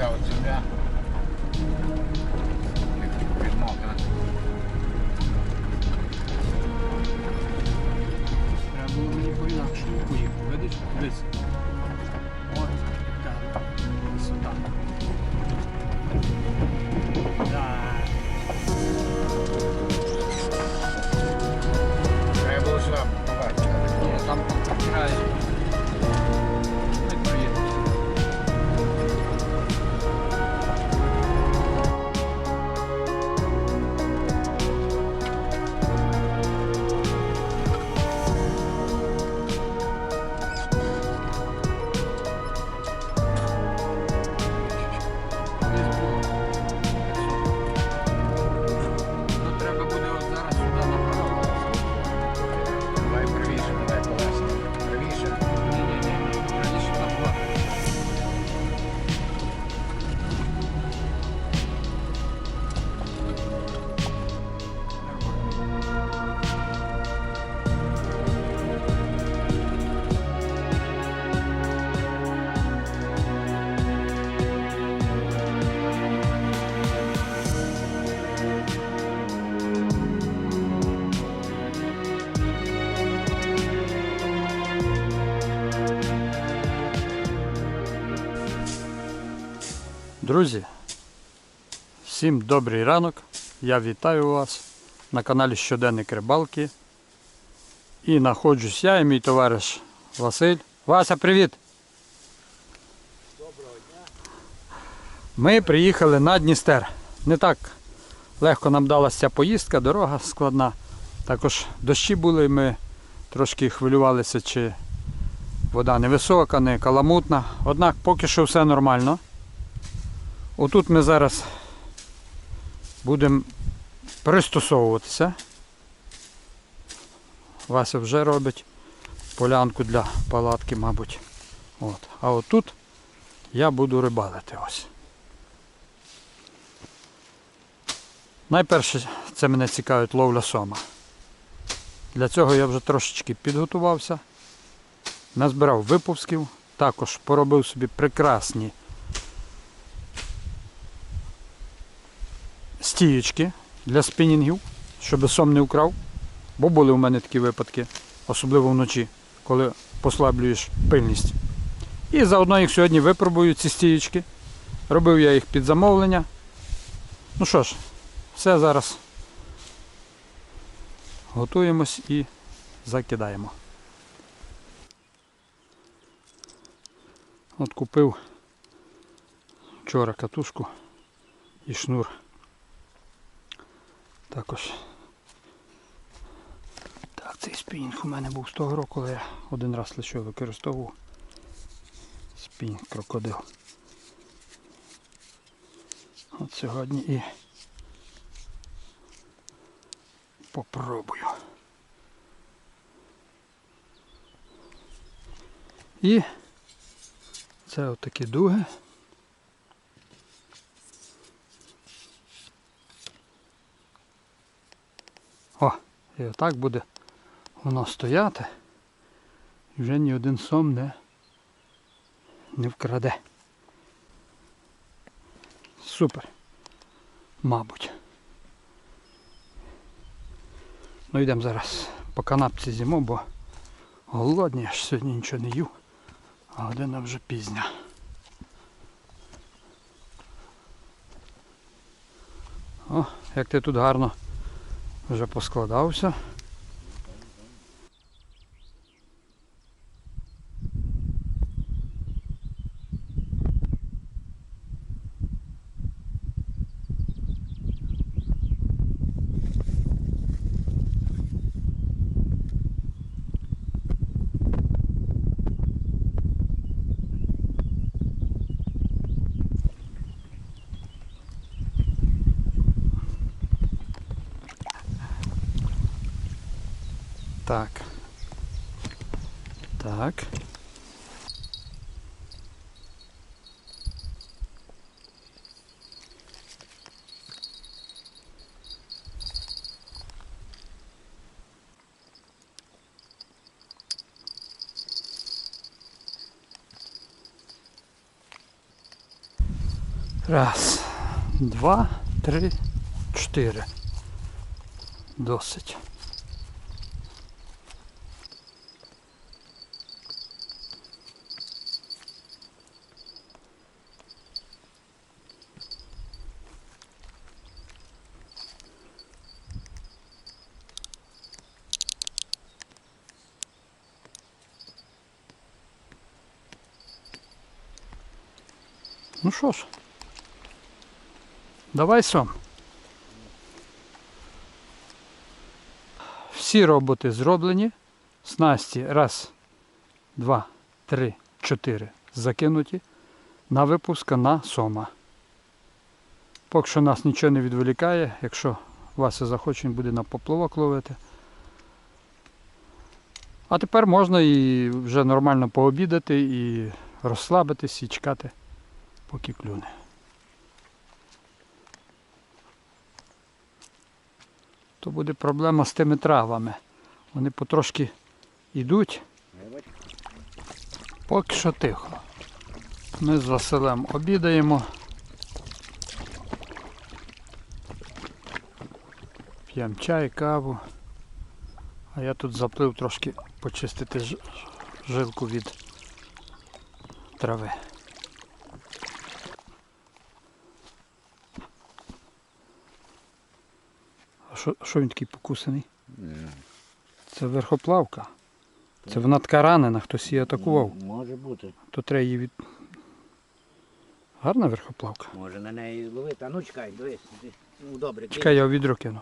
така от земля. Підмокра. Треба було мені по-інакшому поїхати. Видиш? Дивись. От така висота. Да. Треба було сюди побачити. Ні, там край. Друзі, всім добрий ранок. Я вітаю вас на каналі Щоденник Рибалки. І знаходжусь я і мій товариш Василь. Вася, привіт! Доброго дня. Ми приїхали на Дністер. Не так легко нам далася ця поїздка, дорога складна. Також дощі були, ми трошки хвилювалися, чи вода не висока, не каламутна. Однак поки що все нормально. Отут ми зараз будемо пристосовуватися. Вася вже робить полянку для палатки, мабуть. От. А отут я буду рибалити ось. Найперше це мене цікавить ловля сома. Для цього я вже трошечки підготувався. Назбирав випусків, також поробив собі прекрасні стіючки для спінінгів, щоб сом не украв. Бо були у мене такі випадки, особливо вночі, коли послаблюєш пильність. І заодно їх сьогодні випробую ці стіючки. Робив я їх під замовлення. Ну що ж, все зараз готуємось і закидаємо. От купив вчора катушку і шнур. Також. Так, цей спінінг у мене був з того року, коли я один раз лише використовував спінінг крокодил. От сьогодні і попробую. І це отакі дуги. О, і отак буде воно стояти. Вже ні один сом не, не вкраде. Супер. Мабуть. Ну йдемо зараз по канапці зімо, бо голодні, аж сьогодні нічого не їв, а година вже пізня. О, як ти тут гарно вже поскладався. Так. Так. Раз, два, три, чотири. Досить. Що ж, давай сам. Всі роботи зроблені. Снасті раз, два, три, чотири закинуті на випуск на сома. Поки що нас нічого не відволікає, якщо Вася захоче, буде на поплавок ловити. А тепер можна і вже нормально пообідати і розслабитись і чекати поки клюне. То буде проблема з тими травами. Вони потрошки йдуть, поки що тихо. Ми з Василем обідаємо. П'ємо чай, каву. А я тут заплив трошки почистити жилку від трави. Що, що він такий покусаний? Це верхоплавка. Це вона така ранена, хтось її атакував. Може бути. То треба її від. Гарна верхоплавка. Може на неї ловити. А ну чекай, дивись. Ну добре, Чекай, я у відро кину.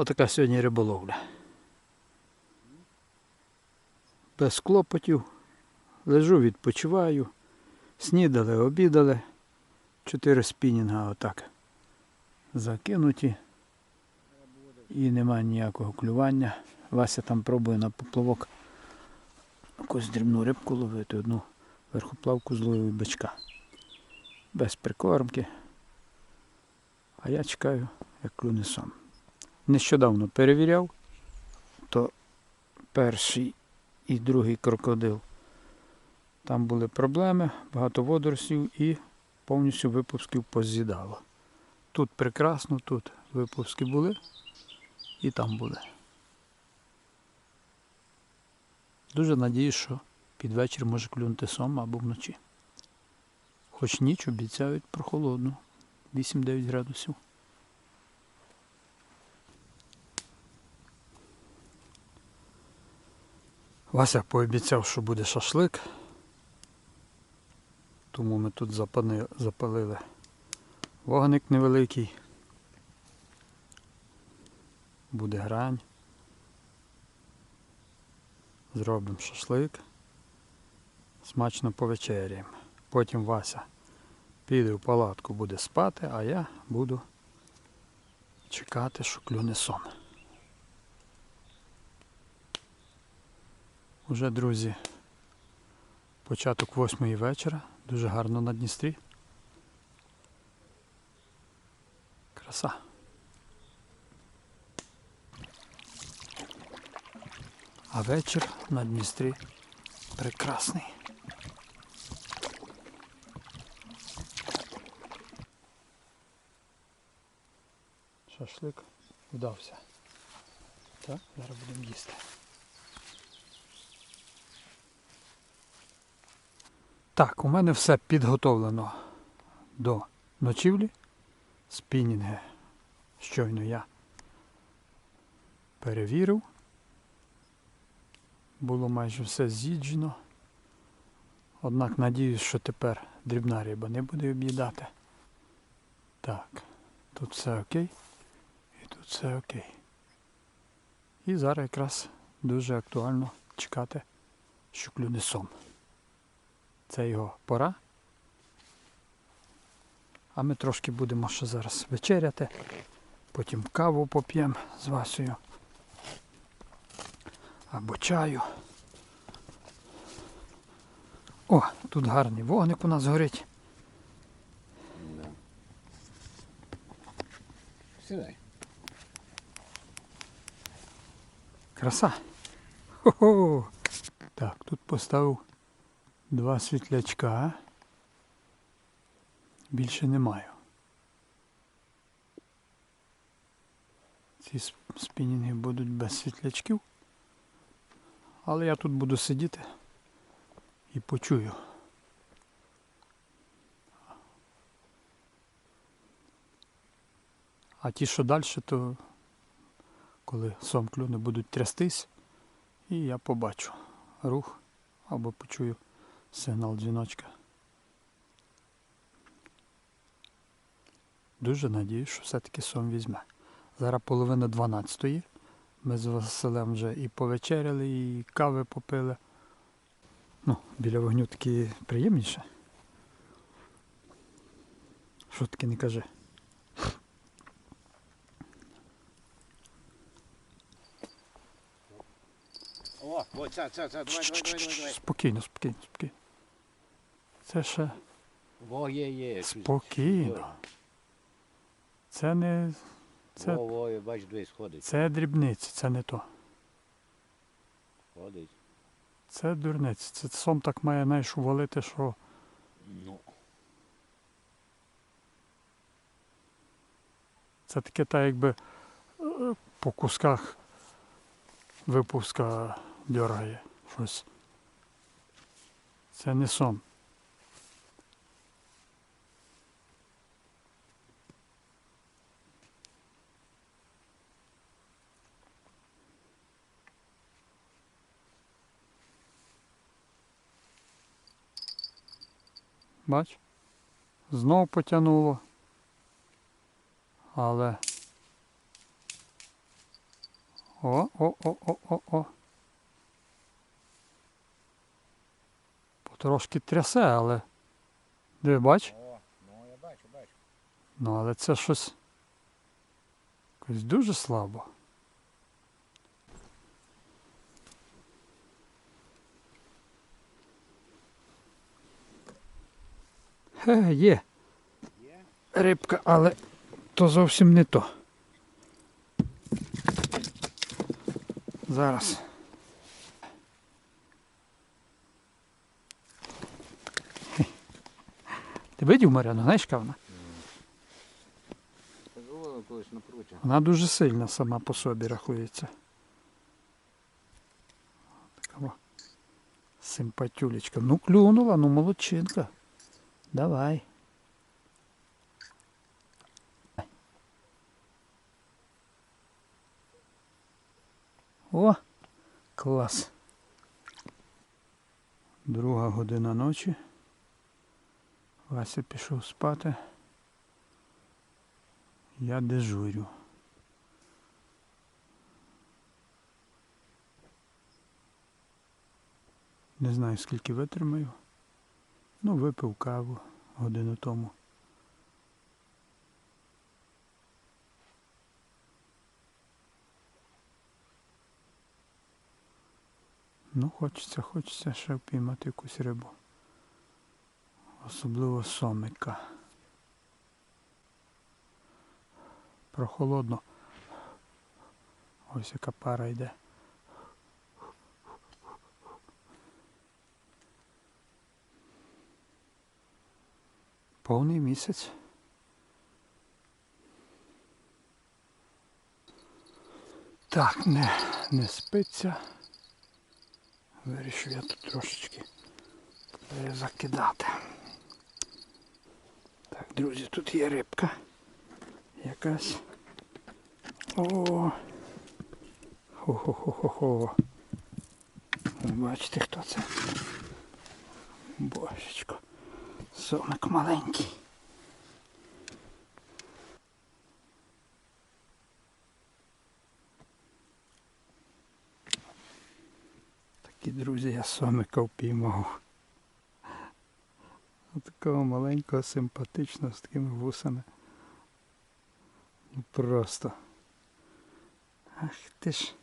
Отака сьогодні риболовля. Без клопотів. Лежу, відпочиваю. Снідали, обідали. Чотири спінінга отак закинуті. І немає ніякого клювання. Вася там пробує на поплавок якусь дрібну рибку ловити, одну верхоплавку зловив і бичка. Без прикормки. А я чекаю, як клюне сам. Нещодавно перевіряв, то перший і другий крокодил там були проблеми, багато водоросів і повністю випусків поз'їдало. Тут прекрасно, тут випуски були і там були. Дуже надіюсь, що під вечір може клюнути сом або вночі. Хоч ніч обіцяють прохолодну. 8-9 градусів. Вася пообіцяв, що буде шашлик. Тому ми тут запалили вогник невеликий. Буде грань. Зробимо шашлик. Смачно повечеряємо. Потім Вася піде в палатку, буде спати, а я буду чекати, що клюне сон. Уже, друзі, початок восьмої вечора. Дуже гарно на Дністрі. Краса. А вечір на Дністрі прекрасний. Шашлик вдався. Так, зараз будемо їсти. Так, у мене все підготовлено до ночівлі. Спінінги щойно я перевірив. Було майже все з'їджено. Однак надіюсь, що тепер дрібна риба не буде об'їдати. Так, тут все окей. І тут все окей. І зараз якраз дуже актуально чекати, що клюне сон. Це його пора. А ми трошки будемо ще зараз вечеряти, потім каву поп'ємо з Васею. Або чаю. О, тут гарний вогник у нас горить. Да. Сідай. Краса. Хо-хо. Так, тут поставив два світлячка. Більше не маю. Ці сп- спінінги будуть без світлячків. Але я тут буду сидіти і почую. А ті, що далі, то коли сом клюне будуть трястись, і я побачу рух або почую сигнал дзвіночка. Дуже надіюсь, що все-таки сом візьме. Зараз половина 12-ї. Ми з Василем вже і повечеряли, і кави попили. Ну, біля вогню таки приємніше. Що таки не кажи. О, о, ця, ця, ця, давай, давай, давай, давай. Спокійно, спокійно, спокійно. Це ще спокійно. Це не. Це, це дрібниці, це не то. Це дурниці. Це сом так має, знаєш, увалити, що Ну. це таке так якби е, по кусках випуска дергає щось. Це не сом. Бач? Знов потягнуло. Але. О, о, о, о, о, о. Потрошки трясе, але. Диви, бач? О, ну я бачу, бачу. Ну, але це щось. Якось дуже слабо. Хе, є. Рибка, але то зовсім не то. Зараз. Ти видів Маряну, знаєш, яка вона? Вона дуже сильна сама по собі рахується. Така симпатюлечка. Ну клюнула, ну молодчинка. Давай. О, клас. Друга година ночі. Вася пішов спати. Я дежурю. Не знаю скільки витримаю. Ну, випив каву годину тому. Ну, хочеться, хочеться ще впіймати якусь рибу. Особливо сомика. Прохолодно. Ось яка пара йде. Повний місяць. Так, не, не спиться. Вирішив я тут трошечки закидати. Так, друзі, тут є рибка. Якась. О. Хо-хо-хо-хо-хо. Бачите, хто це? Божечко. Сомик маленький. Такі друзі, я сомика впіймав. Такого маленького, симпатичного з такими вусами. Ну просто. Ах ти ж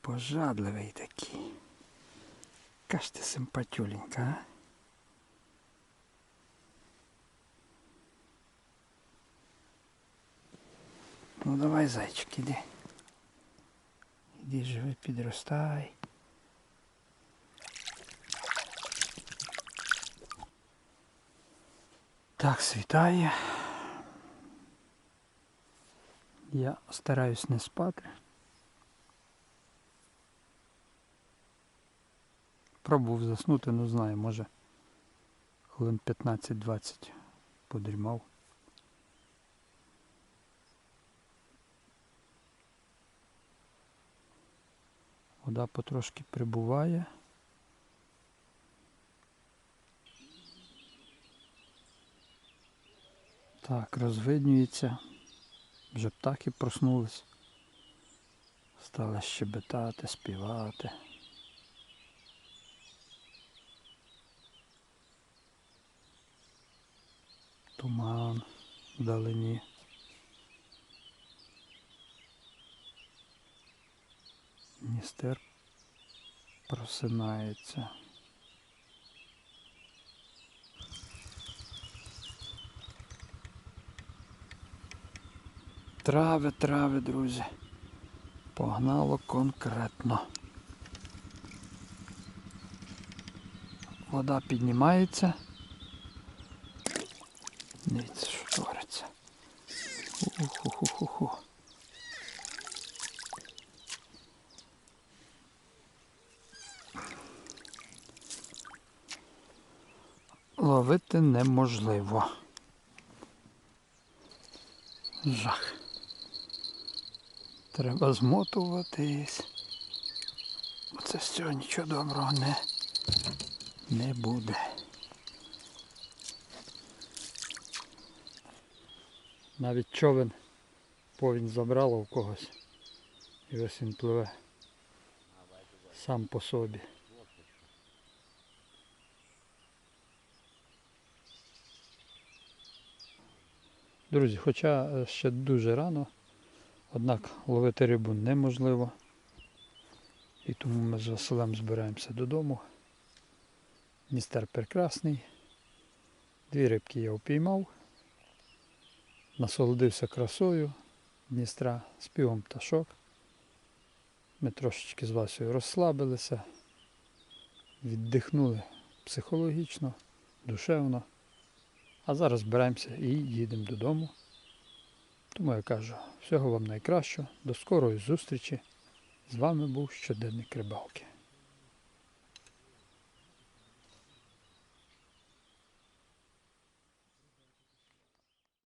пожадливий такий. ти симпатюленька, а? Ну давай, зайчик, іди. Іди живи, підростай. Так, світає. Я стараюсь не спати. Пробував заснути, ну знаю, може хвилин 15-20 подрімав. Вода потрошки прибуває. Так, розвиднюється. Вже птахи проснулись. Стали щебетати, співати. Туман вдалині. Дністер просинається. Трави, трави, друзі. Погнало конкретно. Вода піднімається. Дивіться, що твориться. Уху-ху-ху-ху. Ловити неможливо. Жах. Треба змотуватись. Оце з цього нічого доброго не, не буде. Навіть човен повінь забрало в когось. І ось він пливе сам по собі. Друзі, хоча е, ще дуже рано, однак ловити рибу неможливо. І тому ми з Василем збираємося додому. Дністер прекрасний. Дві рибки я упіймав. Насолодився красою Дністра, співом пташок. Ми трошечки з Васею розслабилися, віддихнули психологічно, душевно. А зараз збираємося і їдемо додому. Тому я кажу, всього вам найкращого, до скорої зустрічі. З вами був щоденник рибалки.